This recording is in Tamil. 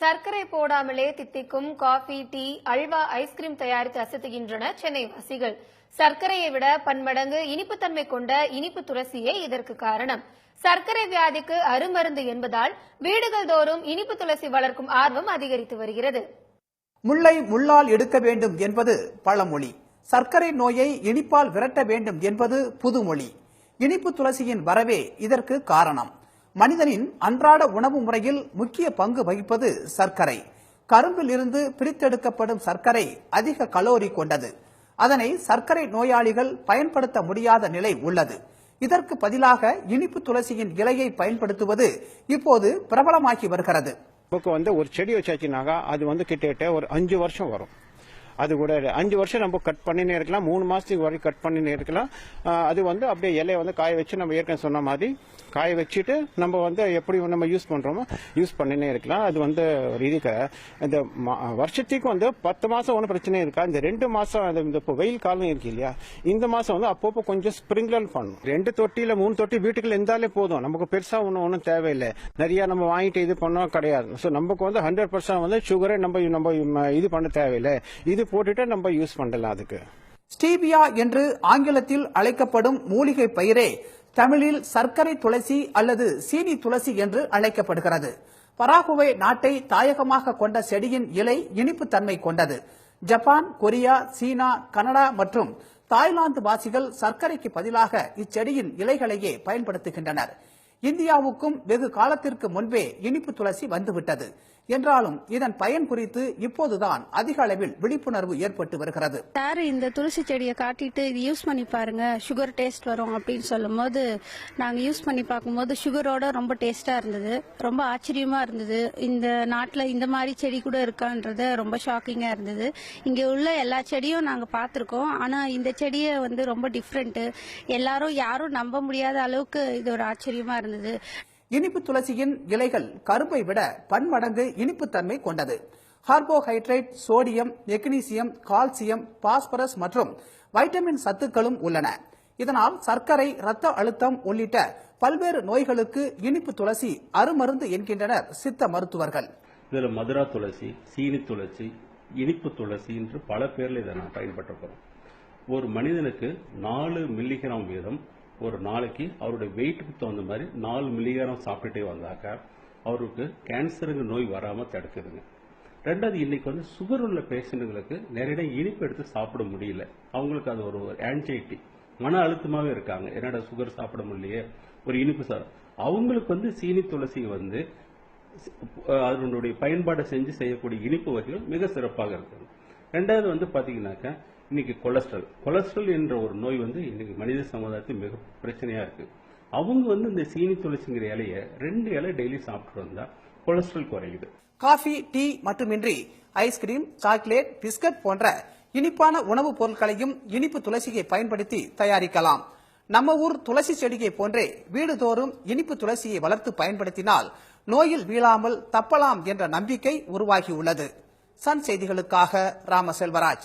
சர்க்கரை போடாமலே தித்திக்கும் காஃபி டீ அல்வா ஐஸ்கிரீம் தயாரித்து அசத்துகின்றன சென்னை வாசிகள் சர்க்கரையை விட பன்மடங்கு இனிப்புத்தன்மை கொண்ட இனிப்பு துளசியே இதற்கு காரணம். சர்க்கரை வியாதிக்கு அருமருந்து என்பதால் வீடுகள் தோறும் இனிப்பு துளசி வளர்க்கும் ஆர்வம் அதிகரித்து வருகிறது. முல்லை முள்ளால் எடுக்க வேண்டும் என்பது பழமொழி. சர்க்கரை நோயை இனிப்பால் விரட்ட வேண்டும் என்பது புதுமொழி. இனிப்பு துளசியின் வரவே இதற்கு காரணம். மனிதனின் அன்றாட உணவு முறையில் முக்கிய பங்கு வகிப்பது சர்க்கரை. கரும்பில் இருந்து பிரித்தெடுக்கப்படும் சர்க்கரை அதிக கலோரி கொண்டது. அதனை சர்க்கரை நோயாளிகள் பயன்படுத்த முடியாத நிலை உள்ளது. இதற்கு பதிலாக இனிப்பு துளசியின் இலையை பயன்படுத்துவது இப்போது பிரபலமாகி வருகிறது. நமக்கு வந்து ஒரு செடி வச்சாச்சுனாக்கா அது வந்து கிட்டத்தட்ட ஒரு அஞ்சு வருஷம் வரும். அது கூட அஞ்சு வருஷம் நம்ம கட் பண்ணினே இருக்கலாம். மூணு மாசத்துக்கு வரைக்கும் கட் பண்ணினே இருக்கலாம். அது வந்து அப்படியே இலையை வந்து காய வச்சு நம்ம ஏற்கனவே சொன்ன மாதிரி காய வச்சுட்டு நம்ம வந்து எப்படி நம்ம யூஸ் பண்றோமோ யூஸ் பண்ணினே இருக்கலாம். அது வந்து ஒரு இதுக்கு இந்த வருஷத்துக்கு வந்து பத்து மாசம் ஒன்றும் பிரச்சனை இருக்கா? இந்த ரெண்டு மாசம் இந்த இப்போ வெயில் காலம் இருக்கு இல்லையா? இந்த மாசம் வந்து அப்பப்போ கொஞ்சம் ஸ்ப்ரிங்க்லர் பண்ணணும். ரெண்டு தொட்டியில் மூணு தொட்டி வீட்டுக்குள்ள இருந்தாலே போதும். நமக்கு பெருசா ஒன்றும் ஒன்றும் தேவையில்லை. நிறைய நம்ம வாங்கிட்டு இது பண்ணோம் கிடையாது. ஸோ நமக்கு வந்து ஹண்ட்ரட் பர்சன்ட் வந்து சுகரை நம்ம நம்ம இது பண்ண தேவையில்லை. இது போட்டுட்டு நம்ம யூஸ் பண்ணலாம் அதுக்கு. ஸ்டீபியா என்று ஆங்கிலத்தில் அழைக்கப்படும் மூலிகை பயிரே தமிழில் சர்க்கரை துளசி அல்லது சீனி துளசி என்று அழைக்கப்படுகிறது. பராகுவே நாட்டை தாயகமாக கொண்ட செடியின் இலை இனிப்பு தன்மை கொண்டது. ஜப்பான் கொரியா சீனா கனடா மற்றும் தாய்லாந்து வாசிகள் சர்க்கரைக்கு பதிலாக இச்செடியின் இலைகளையே பயன்படுத்துகின்றனர். இந்தியாவுக்கும் வெகு காலத்திற்கு முன்பே இனிப்பு துளசி வந்துவிட்டது. என்றாலும் இதன் பயன் குறித்து இப்போதுதான் அதிக அளவில் விழிப்புணர்வு ஏற்பட்டு வருகிறது. சார் இந்த துளசி செடியை காட்டிட்டு இது யூஸ் பண்ணி பாருங்க சுகர் டேஸ்ட் வரும் அப்படின்னு சொல்லும்போது நாங்கள் யூஸ் பண்ணி பார்க்கும்போது சுகரோட ரொம்ப டேஸ்டா இருந்தது. ரொம்ப ஆச்சரியமா இருந்தது. இந்த நாட்டில் இந்த மாதிரி செடி கூட இருக்கான்றது ரொம்ப ஷாக்கிங்காக இருந்தது. இங்கே உள்ள எல்லா செடியும் நாங்கள் பார்த்துருக்கோம். ஆனால் இந்த செடியை வந்து ரொம்ப டிஃப்ரெண்ட்டு எல்லாரும் யாரும் நம்ப முடியாத அளவுக்கு இது ஒரு ஆச்சரியமா இருந்தது. இனிப்பு துளசியின் இலைகள் கரும்பை விட பன்மடங்கு இனிப்புத்தன்மை கொண்டது. Carbohydrate sodium magnesium calcium phosphorus மற்றும் வைட்டமின் சத்துக்களும் உள்ளன. இதனால் சர்க்கரை இரத்த அழுத்தம் உள்ளிட்ட பல்வேறு நோய்களுக்கு இனிப்பு துளசி அருமருந்து என்கின்றனர் சித்த மருத்துவர்கள். இதில் மதுரா துளசி சீனி துளசி இனிப்பு துளசி என்று பல பேரில் இதை நான் பயன்படுத்த ஒரு மனிதனுக்கு நாலு மில்லிகிராம் வீதம் ஒரு நாளைக்கு அவருடைய வெயிட்டுக்கு தகுந்த மாதிரி நாலு மில்லிகிராம் சாப்பிட்டுட்டே வந்தாக்கா அவருக்கு கேன்சருங்க நோய் வராமல் தடுக்குதுங்க. ரெண்டாவது இன்னைக்கு வந்து சுகர் உள்ள பேஷண்ட்டுகளுக்கு நிறைய இனிப்பு எடுத்து சாப்பிட முடியல. அவங்களுக்கு அது ஒரு ஆன்சைட்டி மன அழுத்தமாகவே இருக்காங்க. என்னடா சுகர் சாப்பிட முடியலையே? ஒரு இனிப்பு சார் அவங்களுக்கு வந்து சீனி துளசி வந்து அதனுடைய பயன்பாடை செஞ்சு செய்யக்கூடிய இனிப்பு வகைகள் மிக சிறப்பாக இருக்குது ரெண்டாவது வந்து பார்த்தீங்கன்னாக்கா இன்னைக்கு கொலஸ்ட்ரால். கொலஸ்ட்ரால் என்ற ஒரு நோய் வந்து இன்னைக்கு மனித சமுதாயத்தில் மிக பிரச்சனையா இருக்கு. அவங்க வந்து இந்த சீனி துளசிங்கிற இலையை ரெண்டு இலை டெய்லி சாப்பிட்டு வந்தா கொலஸ்ட்ரால் குறையுது. காஃபி டீ மட்டுமின்றி ஐஸ்கிரீம் சாக்லேட் பிஸ்கட் போன்ற இனிப்பான உணவுப் பொருட்களையும் இனிப்பு துளசியை பயன்படுத்தி தயாரிக்கலாம். நம்ம ஊர் துளசி செடியை போன்றே வீடுதோறும் இனிப்பு துளசியை வளர்த்து பயன்படுத்தினால் நோயில் வீழாமல் தப்பலாம் என்ற நம்பிக்கை உருவாகியுள்ளது சன் செய்திகளுக்காக ராம செல்வராஜ்.